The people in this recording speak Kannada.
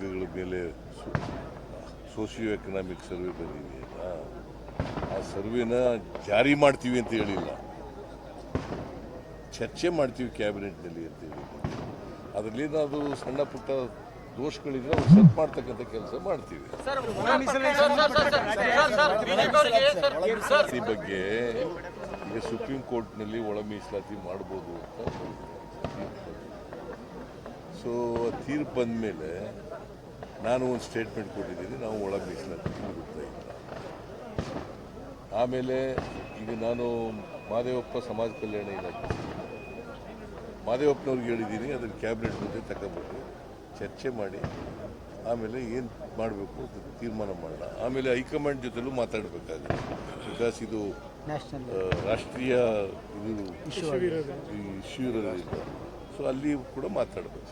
ಮೇಲೆ ಸೋಷಿಯೋ ಎಕನಾಮಿಕ್ ಸರ್ವೆ ಬಂದಿದೆಯಲ್ಲ ಆ ಸರ್ವೆನ ಜಾರಿ ಮಾಡ್ತೀವಿ ಅಂತ ಹೇಳಿಲ್ಲ. ಚರ್ಚೆ ಮಾಡ್ತೀವಿ ಕ್ಯಾಬಿನೆಟ್ನಲ್ಲಿ ಅಂತ ಹೇಳಿ ಅದರಲ್ಲಿ ಏನಾದರೂ ಸಣ್ಣ ಪುಟ್ಟ ದೋಷಗಳಿದ್ರೆ ಅವ್ರು ಸೆಟ್ ಮಾಡ್ತಕ್ಕಂಥ ಕೆಲಸ ಮಾಡ್ತೀವಿ. ಈ ಬಗ್ಗೆ ಈಗ ಸುಪ್ರೀಂ ಕೋರ್ಟ್ನಲ್ಲಿ ಒಳ ಮೀಸಲಾತಿ ಮಾಡ್ಬೋದು ಅಂತ ಸೊ ತೀರ್ಪು ಬಂದ ಮೇಲೆ ನಾನು ಒಂದು ಸ್ಟೇಟ್ಮೆಂಟ್ ಕೊಟ್ಟಿದ್ದೀನಿ ನಾವು ಒಳಗೆ ಮೀಸಲಾತಿ ಇಲ್ಲ ಆಮೇಲೆ ಈಗ ನಾನು ಮಾದೇವಪ್ಪ ಸಮಾಜ ಕಲ್ಯಾಣ ಇಲಾಖೆ ಮಾದೇವಪ್ಪನವ್ರಿಗೆ ಹೇಳಿದ್ದೀನಿ ಅದನ್ನು ಕ್ಯಾಬಿನೆಟ್ ಮುಂದೆ ತಗೊಂಡ್ಬಿಟ್ಟು ಚರ್ಚೆ ಮಾಡಿ ಆಮೇಲೆ ಏನು ಮಾಡಬೇಕು ಅಂತ ತೀರ್ಮಾನ ಮಾಡೋಣ ಆಮೇಲೆ ಹೈಕಮಾಂಡ್ ಜೊತೆಲೂ ಮಾತಾಡಬೇಕಾಗುತ್ತೆ ಬಿಕಾಸ್ ಇದು ರಾಷ್ಟ್ರೀಯ ಇದು ಇಶ್ಯೂ ಇರೋದ್ರಿಂದ ಸೊ ಅಲ್ಲಿ ಕೂಡ ಮಾತಾಡಬೇಕು